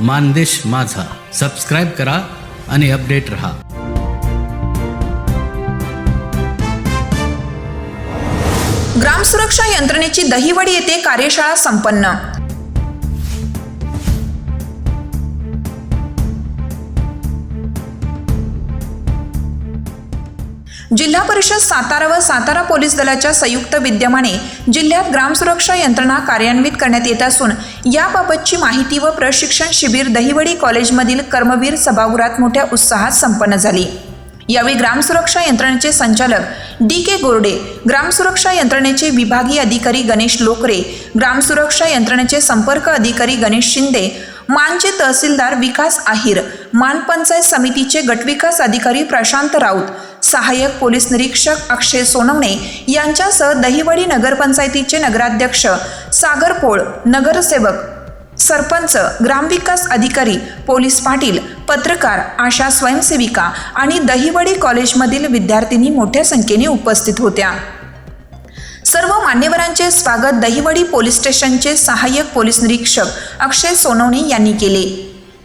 मानदेश माझा. सबस्क्राईब करा आणि अपडेट रहा. ग्राम सुरक्षा यंत्रणेची दहिवडी येथे कार्यशाळा संपन्न. जिल्हा परिषद सातारा व सातारा पोलीस दलाच्या संयुक्त विद्यमाने जिल्ह्यात ग्रामसुरक्षा यंत्रणा कार्यान्वित करण्यात येत असून याबाबतची माहिती व प्रशिक्षण शिबिर दहिवडी कॉलेजमधील कर्मवीर सभागृहात मोठ्या उत्साहात संपन्न झाली. यावेळी ग्रामसुरक्षा यंत्रणेचे संचालक डी के गोरडे ग्रामसुरक्षा यंत्रणेचे विभागीय अधिकारी गणेश लोकरे ग्रामसुरक्षा यंत्रणेचे संपर्क अधिकारी गणेश शिंदे मानचे तहसीलदार विकास आहिर मानपंचायत समितीचे गटविकास अधिकारी प्रशांत राऊत सहाय्यक पोलीस निरीक्षक अक्षय सोनवणे यांच्यासह दहिवडी नगरपंचायतीचे नगराध्यक्ष सागर पोळ नगरसेवक सरपंच ग्रामविकास अधिकारी पोलीस पाटील पत्रकार आशा स्वयंसेविका आणि दहिवडी कॉलेजमधील विद्यार्थिनी मोठ्या संख्येने उपस्थित होत्या. सर्व मान्यवरांचे स्वागत दहिवडी पोलीस स्टेशनचे सहाय्यक पोलीस निरीक्षक अक्षय सोनवणे यांनी केले.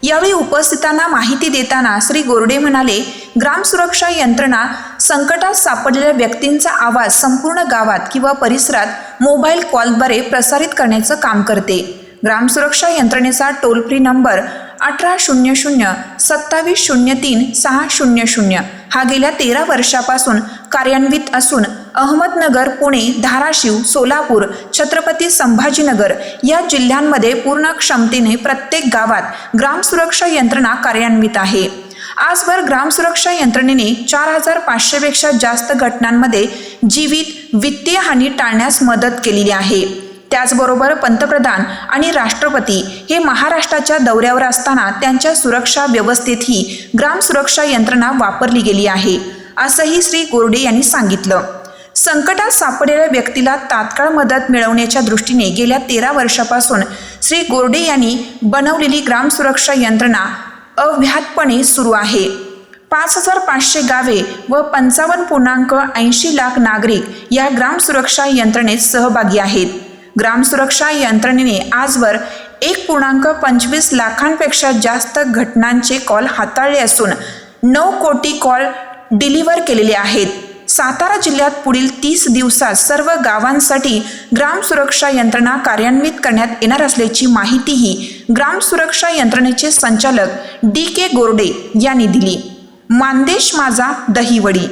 यावेळी उपस्थितांना माहिती देताना श्री गोरडे म्हणाले ग्रामसुरक्षा यंत्रणा संकटात सापडलेल्या व्यक्तींचा आवाज संपूर्ण गावात किंवा परिसरात मोबाईल कॉलद्वारे प्रसारित करण्याचं काम करते. ग्रामसुरक्षा यंत्रणेचा टोल फ्री नंबर अठरा शून्य शून्य सत्तावीस शून्य तीन सहा शून्य शून्य. हा गेल्या तेरा वर्षापासून कार्यान्वित असून अहमदनगर पुणे धाराशिव सोलापूर छत्रपती संभाजीनगर या जिल्ह्यांमध्ये पूर्ण क्षमतेने प्रत्येक गावात ग्रामसुरक्षा यंत्रणा कार्यान्वित आहे. आजवर ग्रामसुरक्षा यंत्रणेने चार हजार पाचशेपेक्षा जास्त घटनांमध्ये जीवित वित्तीय हानी टाळण्यास मदत केलेली आहे. त्याचबरोबर पंतप्रधान आणि राष्ट्रपती हे महाराष्ट्राच्या दौऱ्यावर असताना त्यांच्या सुरक्षा व्यवस्थेतही ग्रामसुरक्षा यंत्रणा वापरली गेली आहे असंही श्री गोरडे यांनी सांगितलं. संकटात सापडलेल्या व्यक्तीला तात्काळ मदत मिळवण्याच्या दृष्टीने गेल्या तेरा वर्षापासून श्री गोरडे यांनी बनवलेली ग्रामसुरक्षा यंत्रणा अव्याहतपणे सुरू आहे. पाच हजार पाचशे गावे व पंचावन्न पूर्णांक ऐंशी लाख नागरिक या ग्रामसुरक्षा यंत्रणेत सहभागी आहेत. ग्रामसुरक्षा यंत्रणेने आजवर एक पूर्णांक पंचवीस लाखांपेक्षा जास्त घटनांचे कॉल हाताळले असून नऊ कोटी कॉल डिलिव्हर केलेले आहेत. सातारा जिल्ह्यात पुढील तीस दिवसात सर्व गावांसाठी ग्राम सुरक्षा यंत्रणा कार्यान्वित करण्यात येणार असल्याची माहितीही ग्राम सुरक्षा यंत्रणेचे संचालक डी के गोरडे यांनी दिली. मानदेश माझा दहीवडी.